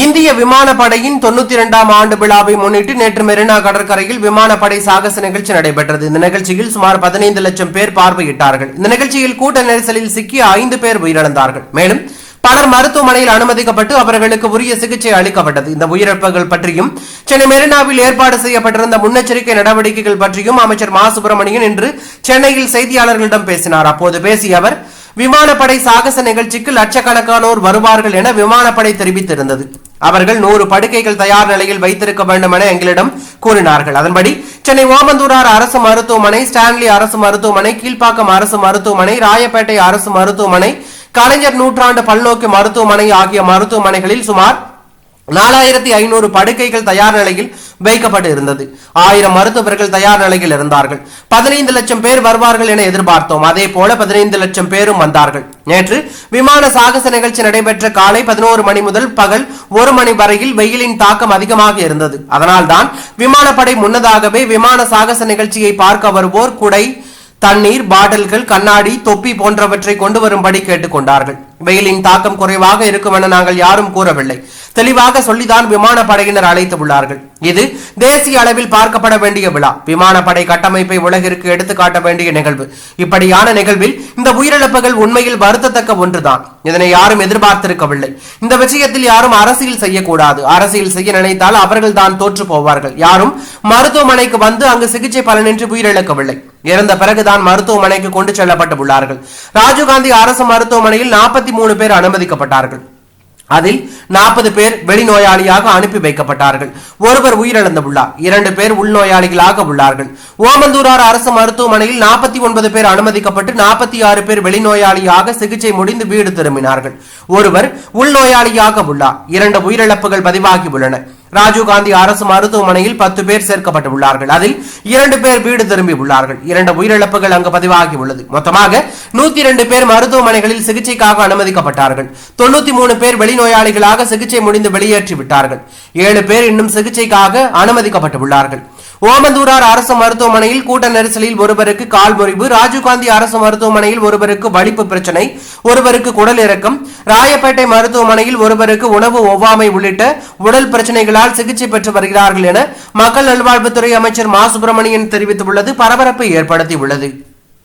இந்திய விமானப்படையின் தொண்ணூத்தி இரண்டாம் ஆண்டு விழாவை முன்னிட்டு நேற்று மெரினா கடற்கரையில் விமானப்படை சாகச நிகழ்ச்சி நடைபெற்றது. இந்த நிகழ்ச்சியில் சுமார் பதினைந்து லட்சம் பேர் பார்வையிட்டார்கள். இந்த நிகழ்ச்சியில் கூட்ட நெரிசலில் சிக்கிய ஐந்து பேர் உயிரிழந்தார்கள். மேலும் பலர் மருத்துவமனையில் அனுமதிக்கப்பட்டு அவர்களுக்கு உரிய சிகிச்சை அளிக்கப்பட்டது. இந்த உயிரிழப்புகள் பற்றியும் சென்னை மெரினாவில் ஏற்பாடு செய்யப்பட்டிருந்த முன்னெச்சரிக்கை நடவடிக்கைகள் பற்றியும் அமைச்சர் மா. சுப்பிரமணியன் இன்று சென்னையில் செய்தியாளர்களிடம் பேசினார். அப்போது பேசிய அவர் விமானப்படை சாகச நிகழ்ச்சிக்கு லட்சக்கணக்கானோர் வருவார்கள் என விமானப்படை தெரிவித்திருந்தது. அவர்கள் நூறு படுக்கைகள் தயார் நிலையில் வைத்திருக்க வேண்டும் என எங்களிடம் கூறினார்கள். அதன்படி சென்னை ஓமந்தூரார் அரசு மருத்துவமனை ஸ்டான்லி அரசு மருத்துவமனை கீழ்ப்பாக்கம் அரசு மருத்துவமனை ராயப்பேட்டை அரசு மருத்துவமனை கலைஞர் நூற்றாண்டு பல்நோக்கு மருத்துவமனை ஆகிய மருத்துவமனைகளில் சுமார் நாலாயிரத்தி ஐநூறு படுக்கைகள் தயார் நிலையில் வைக்கப்பட்டு இருந்தது. ஆயிரம் மருத்துவர்கள் தயார் நிலையில் இருந்தார்கள். பதினைந்து லட்சம் பேர் வருவார்கள் என எதிர்பார்த்தோம். அதே போல பதினைந்து லட்சம் பேரும் வந்தார்கள். நேற்று விமான சாகச நிகழ்ச்சி நடைபெற்ற காலை பதினோரு மணி முதல் பகல் ஒரு மணி வரையில் வெயிலின் தாக்கம் அதிகமாக இருந்தது. அதனால்தான் விமானப்படை முன்னதாகவே விமான சாகச நிகழ்ச்சியை பார்க்க வருவோர் குடை தண்ணீர் பாட்டில்கள் கண்ணாடி தொப்பி போன்றவற்றை கொண்டு வரும்படி கேட்டுக்கொண்டார்கள். வெயிலின் தாக்கம் குறைவாக இருக்கும் என நாங்கள் யாரும் கூறவில்லை. தெளிவாக சொல்லிதான் விமானப்படையினர் அழைத்து உள்ளார்கள். இது தேசிய அளவில் பார்க்கப்பட வேண்டிய விழா. விமானப்படை கட்டமைப்பை உலகிற்கு எடுத்துக்காட்ட வேண்டிய நிகழ்வு. இப்படியான நிகழ்வில் இந்த உயிரிழப்புகள் உண்மையில் வருத்தத்தக்க ஒன்றுதான். இதனை யாரும் எதிர்பார்த்திருக்கவில்லை. இந்த விஷயத்தில் யாரும் அரசியல் செய்யக்கூடாது. அரசியல் செய்ய நினைத்தால் அவர்கள் தான் தோற்று போவார்கள். யாரும் மருத்துவமனைக்கு வந்து அங்கு சிகிச்சை பலனின்றி உயிரிழக்கவில்லை. இறந்த பிறகுதான் மருத்துவமனைக்கு கொண்டு செல்லப்பட்டு உள்ளார்கள். ராஜீவ்காந்தி அரசு மருத்துவமனையில் நாற்பத்தி மூணு பேர் அனுமதிக்கப்பட்டார்கள். அதில் நாற்பது பேர் வெளிநோயாளியாக அனுப்பி வைக்கப்பட்டார்கள். ஒருவர் உயிரிழந்துள்ளார். இரண்டு பேர் உள்நோயாளிகளாக உள்ளார்கள். ஓமந்தூரார் அரசு மருத்துவமனையில் நாற்பத்தி ஒன்பது பேர் அனுமதிக்கப்பட்டு நாற்பத்தி ஆறு பேர் வெளிநோயாளியாக சிகிச்சை முடிந்து வீடு திரும்பினார்கள். ஒருவர் உள்நோயாளியாக உள்ளார். இரண்டு உயிரிழப்புகள் பதிவாகி உள்ளன. ராஜீவ்காந்தி அரசு மருத்துவமனையில் பத்து பேர் சேர்க்கப்பட்டுள்ளார்கள். அதில் இரண்டு பேர் வீடு திரும்பி உள்ளார்கள். இரண்டு உயிரிழப்புகள் அங்கு பதிவாகி உள்ளது. மொத்தமாக நூத்தி இரண்டு பேர் மருத்துவமனைகளில் சிகிச்சைக்காக அனுமதிக்கப்பட்டார்கள். தொண்ணூத்தி மூணு பேர் வெளிநோயாளிகளாக சிகிச்சை முடிந்து வெளியேற்றி விட்டார்கள். ஏழு பேர் இன்னும் சிகிச்சைக்காக அனுமதிக்கப்பட்டுள்ளார்கள். ஓமந்தூரார் அரசு மருத்துவமனையில் கூட்ட நெரிசலில் ஒருவருக்கு கால் முறிவு ராஜீவ்காந்தி அரசு மருத்துவமனையில் ஒருவருக்கு வலிப்பு பிரச்சனை ஒருவருக்கு குடல் இறக்கம் ராயப்பேட்டை மருத்துவமனையில் ஒருவருக்கு உணவு ஒவ்வாமை உள்ளிட்ட உடல் பிரச்சனைகளால் சிகிச்சை பெற்று வருகிறார்கள் என மக்கள் நல்வாழ்வுத்துறை அமைச்சர் மா சுப்பிரமணியன் தெரிவித்துள்ளது. பரபரப்பை ஏற்படுத்தியுள்ளது.